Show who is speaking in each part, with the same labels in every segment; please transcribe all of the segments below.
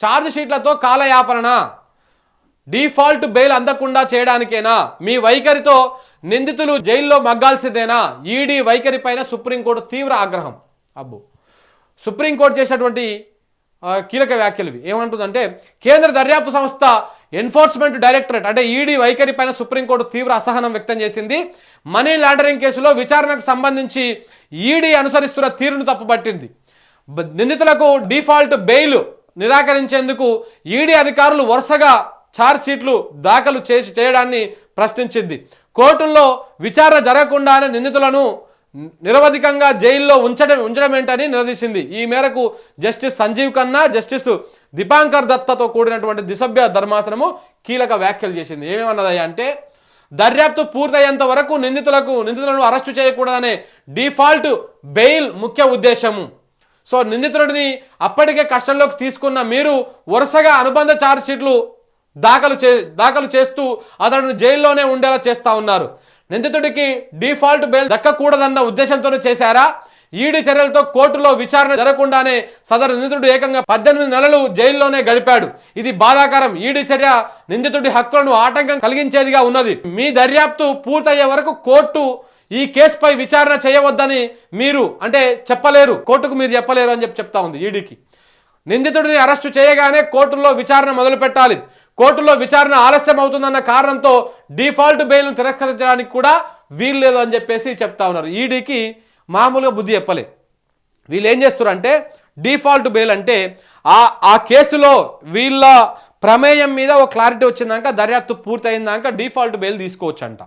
Speaker 1: Charge షీట్లతో కాలయాపన. Default bail అందకుండా చేయడానికేనా? మీ వైఖరితో నిందితులు జైల్లో మగ్గాల్సిందేనా? ఈడీ వైఖరి పైన సుప్రీంకోర్టు తీవ్ర ఆగ్రహం. అబ్బో. సుప్రీంకోర్టు చేసినటువంటి కీలక వ్యాఖ్యలు ఏమంటుందంటే కేంద్ర దర్యాప్తు సంస్థ ఎన్ఫోర్స్మెంట్ డైరెక్టరేట్ అంటే ఈడీ వైఖరి పైన సుప్రీంకోర్టు తీవ్ర అసహనం వ్యక్తం చేసింది. మనీ లాండరింగ్ కేసులో విచారణకు సంబంధించి ఈడీ అనుసరిస్తున్న తీరును తప్పుపట్టింది. నిందితులకు డిఫాల్ట్ బెయిల్ నిరాకరించేందుకు ఈడీ అధికారులు వరుసగా ఛార్జ్ షీట్లు దాఖలు చేసి చేయడాన్ని ప్రశ్నించింది. కోర్టుల్లో విచారణ జరగకుండానే నిందితులను నిరవధికంగా జైల్లో ఉంచడం ఉంచడం ఏంటని నిలదీసింది. ఈ మేరకు జస్టిస్ సంజీవ్ ఖన్నా జస్టిస్ దీపాంకర్ దత్తతో కూడినటువంటి దిసభ్య ధర్మాసనము కీలక వ్యాఖ్యలు చేసింది. ఏమేమన్నది అంటే దర్యాప్తు పూర్తయ్యేంత వరకు నిందితులకు నిందితులను అరెస్టు చేయకూడదనే డిఫాల్ట్ బెయిల్ ముఖ్య ఉద్దేశము. సో నిందితుడిని అప్పటికే కష్టంలోకి తీసుకున్న మీరు వరుసగా అనుబంధ ఛార్జ్షీట్లు దాఖలు చే దాఖలు చేస్తూ అతడిని జైల్లోనే ఉండేలా చేస్తూ ఉన్నారు. నిందితుడికి డిఫాల్ట్ బెయిల్ దక్కకూడదన్న ఉద్దేశంతోనే చేశారా? ఈడీ చర్యలతో కోర్టులో విచారణ జరగకుండానే సదరు నిందితుడు ఏకంగా పద్దెనిమిది నెలలు జైల్లోనే గడిపాడు. ఇది బాధాకరం. ఈడీ చర్య నిందితుడి హక్కులను ఆటంకం కలిగించేదిగా ఉన్నది. మీ దర్యాప్తు పూర్తయ్యే వరకు కోర్టు ఈ కేసుపై విచారణ చేయవద్దని మీరు అంటే చెప్పలేరు కోర్టుకు మీరు చెప్పలేరు అని చెప్పి చెప్తా ఉంది ఈడీకి. నిందితుడిని అరెస్టు చేయగానే కోర్టులో విచారణ మొదలు పెట్టాలి. కోర్టులో విచారణ ఆలస్యం అవుతుందన్న కారణంతో డిఫాల్ట్ బెయిల్ను తిరస్కరించడానికి కూడా వీల్లేదు అని చెప్పేసి చెప్తా ఉన్నారు. ఈడీకి మామూలుగా బుద్ధి చెప్పలే. వీళ్ళు ఏం చేస్తారంటే డిఫాల్ట్ బెయిల్ అంటే ఆ ఆ కేసులో వీళ్ళ ప్రమేయం మీద ఒక క్లారిటీ వచ్చిందాక దర్యాప్తు పూర్తయిందాక డిఫాల్ట్ బెయిల్ తీసుకోవచ్చు అంట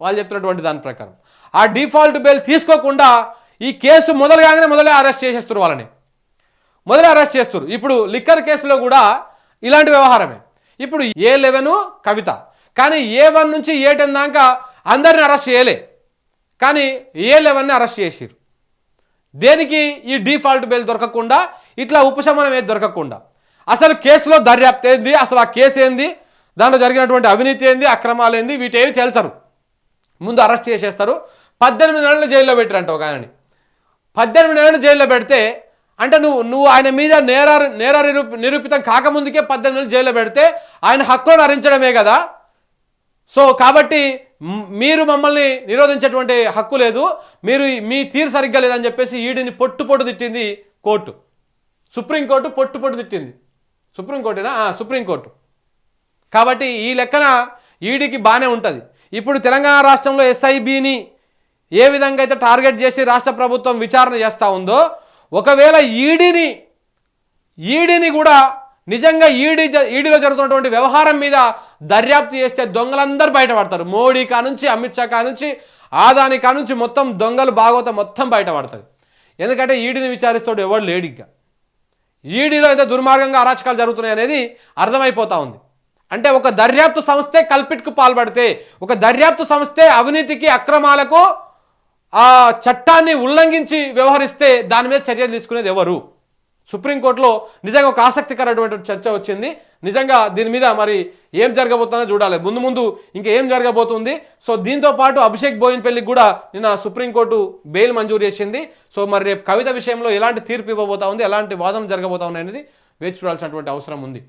Speaker 1: వాళ్ళు చెప్పినటువంటి దాని ప్రకారం. ఆ డిఫాల్ట్ బెయిల్ తీసుకోకుండా ఈ కేసు మొదలు కాగానే మొదలే అరెస్ట్ చేసేస్తారు వాళ్ళని. మొదలే అరెస్ట్ చేస్తారు ఇప్పుడు లిక్కర్ కేసులో కూడా ఇలాంటి వ్యవహారమే. ఇప్పుడు ఏ లెవెన్ కవిత. కానీ ఏ వన్ నుంచి ఏ టెన్ దాకా అందరిని అరెస్ట్ చేయలే. కానీ ఏ లెవెన్ని అరెస్ట్ చేసిరు దేనికి ఈ డిఫాల్ట్ బెయిల్ దొరకకుండా ఇట్లా ఉపశమనం ఏది దొరకకుండా? అసలు కేసులో దర్యాప్తు ఏంది? అసలు ఆ కేసు ఏంది? దాంట్లో జరిగినటువంటి అవినీతి ఏంది? అక్రమాలు ఏంది? వీటి ఏవి తేల్చరు. ముందు అరెస్ట్ చేసేస్తారు. పద్దెనిమిది నెలలు జైల్లో పెట్టారంట ఒక ఆయనని. పద్దెనిమిది నెలలు జైల్లో పెడితే అంటే నువ్వు నువ్వు ఆయన మీద నేర నేర నిరూప నిరూపితం కాకముందుకే పద్దెనిమిది నెలలు జైల్లో పెడితే ఆయన హక్కులను హరించడమే కదా. సో కాబట్టి మీరు మమ్మల్ని నిరోధించేటువంటి హక్కు లేదు. మీరు మీ తీరు సరిగ్గా లేదని చెప్పేసి ఈడిని పొట్టు పొట్టు తిట్టింది కోర్టు. సుప్రీంకోర్టు పొట్టు పొట్టు తిట్టింది. సుప్రీంకోర్టేనా సుప్రీంకోర్టు కాబట్టి ఈ లెక్కన ఈడీకి బాగానే ఉంటుంది. ఇప్పుడు తెలంగాణ రాష్ట్రంలో ఎస్ఐబిని ఏ విధంగా అయితే టార్గెట్ చేసి రాష్ట్ర ప్రభుత్వం విచారణ చేస్తూ ఉందో ఒకవేళ ఈడీని ఈడీని కూడా నిజంగా ఈడీ జ- ఈడీలో జరుగుతున్నటువంటి వ్యవహారం మీద దర్యాప్తు చేస్తే దొంగలందరూ బయటపడతారు. మోడీ కానుంచి అమిత్ షా కానుంచి ఆదాని కానుంచి మొత్తం దొంగలు భాగవత మొత్తం బయటపడుతుంది ఎందుకంటే ఈడీని విచారిస్తాడు ఎవడు లేడిగ్గా ఈడీలో అయితే దుర్మార్గంగా అరాచకాలు జరుగుతున్నాయి అనేది అర్థమైపోతా ఉంది. అంటే ఒక దర్యాప్తు సంస్థే కల్పిట్కు పాల్పడితే ఒక దర్యాప్తు సంస్థే అవినీతికి అక్రమాలకు ఆ చట్టాన్ని ఉల్లంఘించి వ్యవహరిస్తే దాని మీద చర్యలు తీసుకునేది ఎవరు? సుప్రీంకోర్టులో నిజంగా ఒక ఆసక్తికరమైనటువంటి చర్చ వచ్చింది. నిజంగా దీని మీద మరి ఏం జరగబోతుందో చూడాలి. ముందు ముందు ఇంకా ఏం జరగబోతుంది? సో దీంతో పాటు అభిషేక్ బోయిన్పల్లికి కూడా నిన్న సుప్రీంకోర్టు బెయిల్ మంజూరు చేసింది. సో మరి రేపు కవిత విషయంలో ఎలాంటి తీర్పు ఇవ్వబోతా ఉంది? ఎలాంటి వాదం జరగబోతా ఉంది అనేది వేచి చూడాల్సినటువంటి అవసరం ఉంది.